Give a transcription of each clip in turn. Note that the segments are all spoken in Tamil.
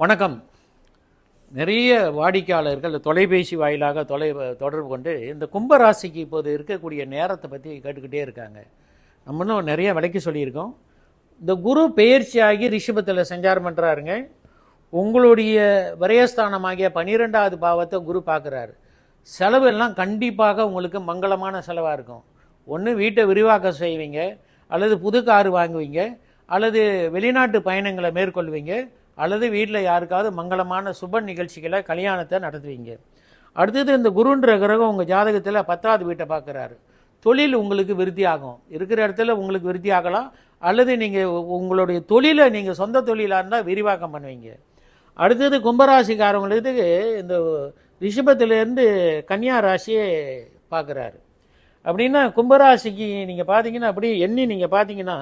வணக்கம். நிறைய வாடிக்கையாளர்கள் தொலைபேசி வாயிலாக தொலை தொடர்பு கொண்டு இந்த கும்பராசிக்கு இப்போது இருக்கக்கூடிய நேரத்தை பற்றி கேட்டுக்கிட்டே இருக்காங்க. நம்மளும் நிறைய விலைக்கு சொல்லியிருக்கோம். இந்த குரு பெயர்ச்சியாகி ரிஷபத்தில் சஞ்சாரம் பண்ணுறாருங்க உங்களுடைய விரயஸ்தானமாகிய பன்னிரெண்டாவது பாவத்தை குரு பார்க்குறாரு. செலவு எல்லாம் கண்டிப்பாக உங்களுக்கு மங்களமான செலவாக இருக்கும். ஒன்று வீட்டை விரிவாக்கம் செய்வீங்க. அல்லது புது கார் வாங்குவீங்க. அல்லது வெளிநாட்டு பயணங்களை மேற்கொள்வீங்க. அல்லது வீட்டில் யாருக்காவது மங்களமான சுப நிகழ்ச்சிகளை கல்யாணத்தை நடத்துவீங்க. அடுத்தது இந்த குருன்ற கிரகம் உங்கள் ஜாதகத்தில் பத்தாவது வீட்டை பார்க்குறாரு. தொழில் உங்களுக்கு விருத்தி ஆகும் இருக்கிற இடத்துல உங்களுக்கு விருத்தி ஆகலாம் அல்லது நீங்கள் உங்களுடைய தொழிலை நீங்கள் சொந்த தொழிலாக இருந்தால் விரிவாக்கம் பண்ணுவீங்க. அடுத்தது கும்பராசிக்காரவங்களுக்கு இந்த ரிஷபத்திலேருந்து கன்னியா ராசியை பார்க்குறாரு. அப்படின்னா கும்பராசிக்கு நீங்கள் பார்த்தீங்கன்னா அப்படி எண்ணி நீங்கள் பார்த்தீங்கன்னா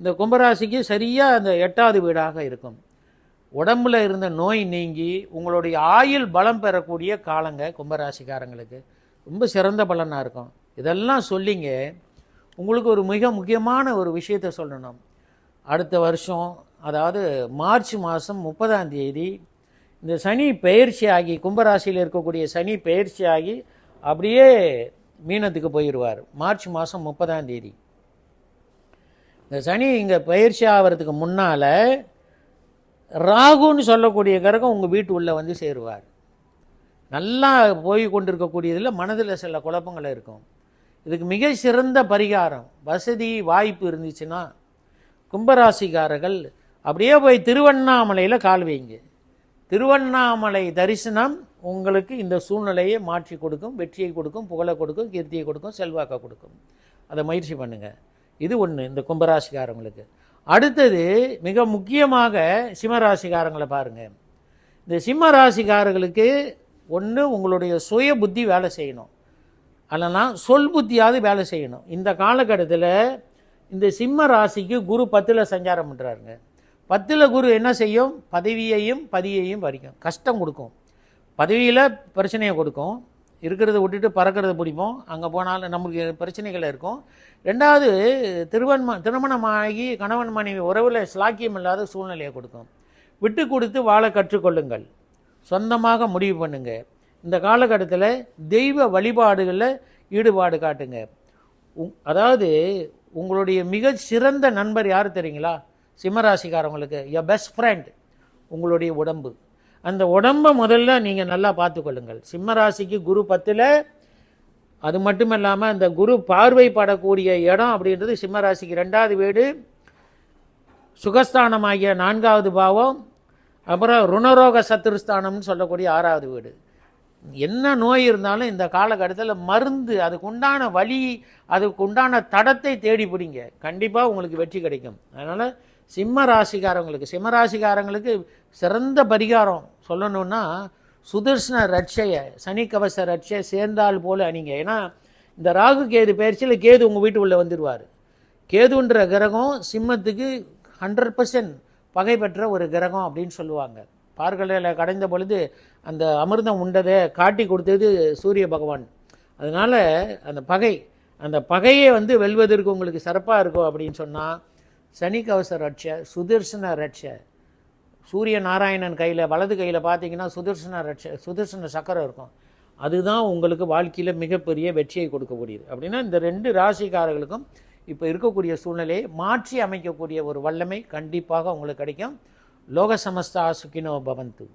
இந்த கும்பராசிக்கு சரியாக அந்த எட்டாவது வீடாக இருக்கும். உடம்புல இருந்த நோய் நீங்கி உங்களுடைய ஆயுள் பலம் பெறக்கூடிய காலங்க கும்பராசிக்காரங்களுக்கு. ரொம்ப சிறந்த பலனாக இருக்கும். இதெல்லாம் சொல்லிங்க. உங்களுக்கு ஒரு மிக முக்கியமான ஒரு விஷயத்தை சொல்லணும். அடுத்த வருஷம் அதாவது மார்ச் மாதம் முப்பதாம் தேதி இந்த சனி பயிற்சி ஆகி கும்பராசியில் இருக்கக்கூடிய சனி பயிற்சி ஆகி அப்படியே மீனத்துக்கு போயிடுவார் மார்ச் மாதம் முப்பதாம் தேதி. இந்த சனி இங்கே பயிற்சி ஆகிறதுக்கு முன்னால் ராகுன்னு சொல்லக்கூடிய கிரகம் உங்கள் வீட்டு உள்ளே வந்து சேருவார். நல்லா போய் கொண்டிருக்கக்கூடியதில் மனதில் சில குழப்பங்கள் இருக்கும். இதுக்கு மிக சிறந்த பரிகாரம் வசதி வாய்ப்பு இருந்துச்சுன்னா கும்பராசிக்காரர்கள் அப்படியே போய் திருவண்ணாமலையில் கால் வைங்க. திருவண்ணாமலை தரிசனம் உங்களுக்கு இந்த சூழ்நிலையை மாற்றி கொடுக்கும் வெற்றியை கொடுக்கும் புகழை கொடுக்கும் கீர்த்தியை கொடுக்கும் செல்வாக்கை கொடுக்கும். அதை முயற்சி பண்ணுங்கள் இது ஒன்று இந்த கும்பராசிக்காரங்களுக்கு. அடுத்தது மிக முக்கியமாக சிம்மராசிகாரங்களை பாருங்கள் இந்த சிம்ம ராசிக்காரர்களுக்கு ஒன்று உங்களுடைய சுய புத்தி வேலை செய்யணும். அல்லனா சொல் புத்தியாவது வேலை செய்யணும். இந்த காலகட்டத்தில் இந்த சிம்ம ராசிக்கு குரு பத்தில் சஞ்சாரம் பண்ணுறாருங்க பத்தில் குரு என்ன செய்யும்? பதவியையும் பதியையும் பறிக்கும். கஷ்டம் கொடுக்கும். பதவியில் பிரச்சனையை கொடுக்கும். இருக்கிறத விட்டுட்டு பறக்கிறத பிடிப்போம். அங்கே போனாலும் நமக்கு பிரச்சனைகள் இருக்கும். ரெண்டாவது திருவன்ம திருமணமாகி கணவன் மனைவி உறவில் ஸ்லாக்கியம் இல்லாத சூழ்நிலையை கொடுக்கும். விட்டு கொடுத்து வாழ கற்றுக்கொள்ளுங்கள். சொந்தமாக முடிவு பண்ணுங்க. இந்த காலகட்டத்தில் தெய்வ வழிபாடுகளில் ஈடுபாடு காட்டுங்க. உங் அதாவது உங்களுடைய மிக சிறந்த நண்பர் யார் தெரியுங்களா? சிம்மராசிக்காரவங்களுக்கு எ பெஸ்ட் ஃப்ரெண்ட் உங்களுடைய உடம்பு. அந்த உடம்பை முதல்ல நீங்கள் நல்லா பார்த்துக்கொள்ளுங்கள். சிம்மராசிக்கு குரு பத்தில் அது மட்டும் இல்லாமல் அந்த குரு பார்வைப்படக்கூடிய இடம் அப்படின்றது சிம்மராசிக்கு ரெண்டாவது வீடு. சுகஸ்தானமாகிய நான்காவது பாவம். அப்புறம் ருணரோக சத்துருஸ்தானம்னு சொல்லக்கூடிய ஆறாவது வீடு. என்ன நோய் இருந்தாலும் இந்த காலகட்டத்தில் மருந்து அதுக்கு உண்டான வழி அதுக்கு உண்டான தடத்தை தேடி பிடிங்க. கண்டிப்பாக உங்களுக்கு வெற்றி கிடைக்கும். அதனால் சிம்ம ராசிக்காரங்களுக்கு சிம்ம ராசிக்காரங்களுக்கு சிறந்த பரிகாரம் சொல்லணும்னா சுதர்சன ரட்சையை சனி கவச ரட்சை சேர்ந்தால் போல் அணிங்க. ஏன்னா இந்த ராகு கேது பயிற்சியில் கேது உங்கள் வீட்டு உள்ளே வந்துடுவார் கேதுன்ற கிரகம் சிம்மத்துக்கு ஹண்ட்ரட் பர்சன்ட் பகை பெற்ற ஒரு கிரகம் அப்படின்னு சொல்லுவாங்க. பார்க்கலையில் கடைந்த பொழுது அந்த அமிர்தம் உண்டதை காட்டி கொடுத்தது சூரிய பகவான். அதனால் அந்த பகை அந்த பகையை வந்து வெல்வதற்கு உங்களுக்கு சிறப்பாக இருக்கும் அப்படின்னு சொன்னால் சனி ரட்ச சுதர்சன ரட்ச. சூரிய நாராயணன் கையில் வலது கையில் பார்த்தீங்கன்னா சுதர்சன ரட்ச சுதர்சன சக்கரம் இருக்கும். அதுதான் உங்களுக்கு வாழ்க்கையில் மிகப்பெரிய வெற்றியை கொடுக்கக்கூடியது. அப்படின்னா இந்த ரெண்டு ராசிக்காரர்களுக்கும் இப்போ இருக்கக்கூடிய சூழ்நிலையை மாற்றி அமைக்கக்கூடிய ஒரு வல்லமை கண்டிப்பாக உங்களுக்கு கிடைக்கும். லோக சமஸ்தா சுக்கினோ பவந்து.